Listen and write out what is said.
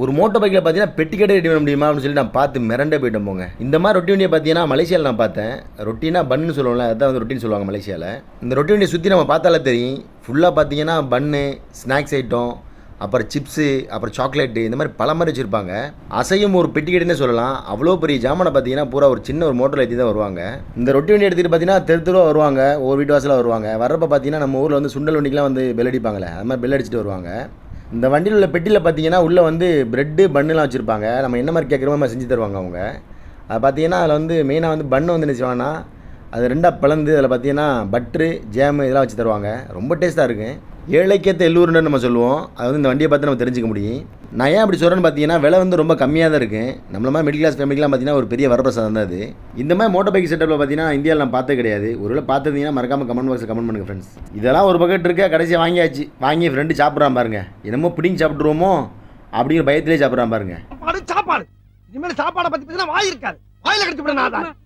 ஒரு மோட்டோ பைக்கில் பார்த்தீங்கன்னா பெட்டி ரெடி பண்ண முடியுமா அப்படின்னு சொல்லி நான் பார்த்து மிரண்டே போயிட்டேன் போங்க. இந்த மாதிரி ரொட்டி வண்டியை பார்த்தீங்கன்னா மலேசியாவில் நான் பார்த்தேன். ரொட்டினா பன்னு சொல்லுவோம்ல அதான் வந்து ரொட்டின்னு சொல்லுவாங்க மலேசியாவில் இந்த ரொட்டி வண்டியை சுற்றி நம்ம பார்த்தாலே தெரியும். ஃபுல்லாக பார்த்தீங்கன்னா பன்னு ஸ்நாக்ஸ் ஐட்டம் அப்புறம் சிப்ஸு அப்புறம் சாக்லேட்டு இந்த மாதிரி பல மாதிரி வச்சுருப்பாங்க. அசையும் ஒரு பெட்டி சொல்லலாம். அவ்வளோ பெரிய ஜாமானை பார்த்தீங்கன்னா பூரா ஒரு சின்ன ஒரு மோட்டரில் ஏற்றி தான் வருவாங்க. இந்த ரொட்டி வண்டி எடுத்துகிட்டு பார்த்தீங்கன்னா தெரு தெருவாக வருவாங்க. ஒரு வீட்டு வாசலாக வருவாங்க. வர்றப்ப பார்த்தீங்கன்னா நம்ம ஊரில் வந்து சுண்டல் வண்டிக்கெலாம் வந்து பெல் அடிப்பாங்களே அது மாதிரி பெல் அடிச்சுட்டு வருவாங்க. இந்த வண்டியில் உள்ள பெட்டியில் பார்த்தீங்கன்னா உள்ளே வந்து ப்ரெட்டு பன்னுலாம் வச்சுருப்பாங்க. நம்ம என்ன மாதிரி கேட்குறோமோ மாதிரி செஞ்சு தருவாங்க அவங்க. அது பார்த்தீங்கன்னா அதில் வந்து மெயினாக வந்து பண்ணு வந்து என்ன செய்வாங்கன்னா அது ரெண்டாக பிளந்து அதில் பார்த்தீங்கன்னா பட்ரு ஜேமு இதெல்லாம் வச்சு தருவாங்க. ரொம்ப டேஸ்ட்டாக இருக்கும். ஏழைக்கேற்ற எல்லூருன்னு நம்ம சொல்லுவோம். அது வந்து இந்த வண்டியை பார்த்து நம்ம தெரிஞ்சுக்க முடியும். நான் ஏன் அப்படி சொல்கிறேன்னு பார்த்தீங்கன்னா விலை வந்து ரொம்ப கம்மியாக தான் இருக்குது நம்மள மாதிரி மிடில் கிளாஸ் ஃபேமிலிக்கெலாம் பார்த்தீங்கன்னா ஒரு பெரிய வரப்பிரசாதம் தான் அது. இந்த மாதிரி மோட்டர் பைக் செட்டப்பில் பார்த்தீங்கன்னா இந்தியாவில் நான் பார்த்தே கிடையாது. ஒருவேளை பார்த்துருந்தீங்கன்னா மறக்காம கமெண்ட் பாக்ஸில் கமெண்ட் பண்ணுங்கள் ஃப்ரெண்ட்ஸ் இதெல்லாம் ஒரு பக்கெட் இருக்கா கடைசியாக வாங்கியாச்சு. வாங்கி ஃப்ரெண்டு சாப்பிட்றான் பாருங்க. என்னமோ பிடிங்கி சாப்பிட்ருவோமோ அப்படிங்கிற பயத்திலே சாப்பிட்றான் பாருங்க. சாப்பாடு. இனிமேல் சாப்பாடை பற்றி பார்த்தீங்கன்னா வாய் இருக்காது. வாயில கடிச்சு விட நான்